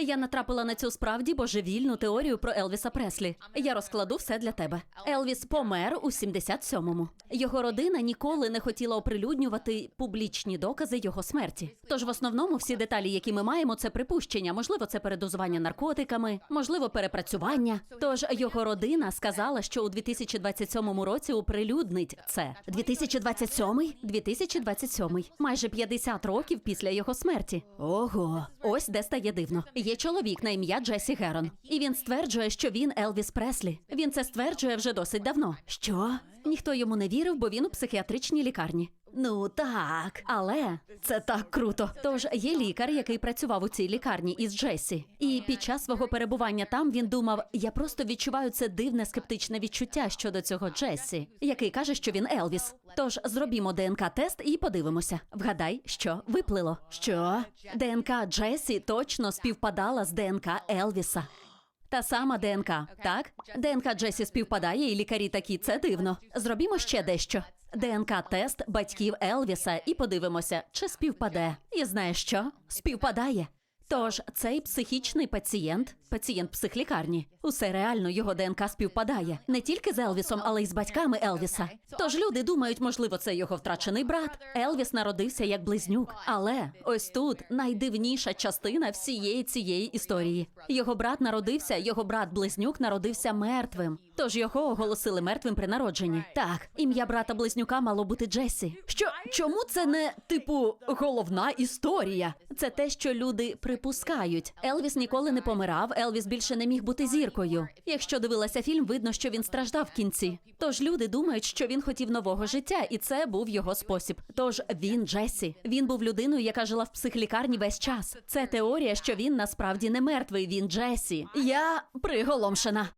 Я натрапила на цю справді божевільну теорію про Елвіса Преслі. Я розкладу все для тебе. Елвіс помер у 77-му. Його родина ніколи не хотіла оприлюднювати публічні докази його смерті. Тож в основному всі деталі, які ми маємо, це припущення. Можливо, це передозування наркотиками, можливо, перепрацювання. Тож його родина сказала, що у 2027 році оприлюднить це. 2027? 2027. Майже 50 років після його смерті. Ого, ось де стає дивно. Є чоловік на ім'я Джесі Герон, і він стверджує, що він Елвіс Преслі. Він це стверджує вже досить давно. Що? Ніхто йому не вірив, бо він у психіатричній лікарні. Ну так, але це так круто. Тож є лікар, який працював у цій лікарні із Джесі, і під час свого перебування там він думав: я просто відчуваю це дивне скептичне відчуття щодо цього Джесі, який каже, що він Елвіс. Тож зробімо ДНК-тест і подивимося. Вгадай, що виплило. Що ДНК Джесі точно співпадала з ДНК Елвіса. Та сама ДНК, так? ДНК Джесі співпадає, і лікарі такі це дивно. Зробімо ще дещо. ДНК-тест батьків Елвіса і подивимося, чи співпаде. І знаєш що? Співпадає. Тож цей психічний пацієнт, пацієнт психлікарні, усе реально його ДНК співпадає не тільки з Елвісом, але й з батьками Елвіса. Тож люди думають, можливо, це його втрачений брат. Елвіс народився як близнюк. Але ось тут найдивніша частина всієї цієї історії. Його брат народився, його брат близнюк народився мертвим. Тож його оголосили мертвим при народженні. Так, ім'я брата близнюка мало бути Джесі. Що чому це не типу головна історія? Це те, що люди припускають. Елвіс ніколи не помирав. Елвіс більше не міг бути зіркою. Якщо дивилася фільм, видно, що він страждав в кінці. Тож люди думають, що він хотів нового життя, і це був його спосіб. Тож він Джесі. Він був людиною, яка жила в психлікарні весь час. Це теорія, що він насправді не мертвий. Він Джесі. Я приголомшена.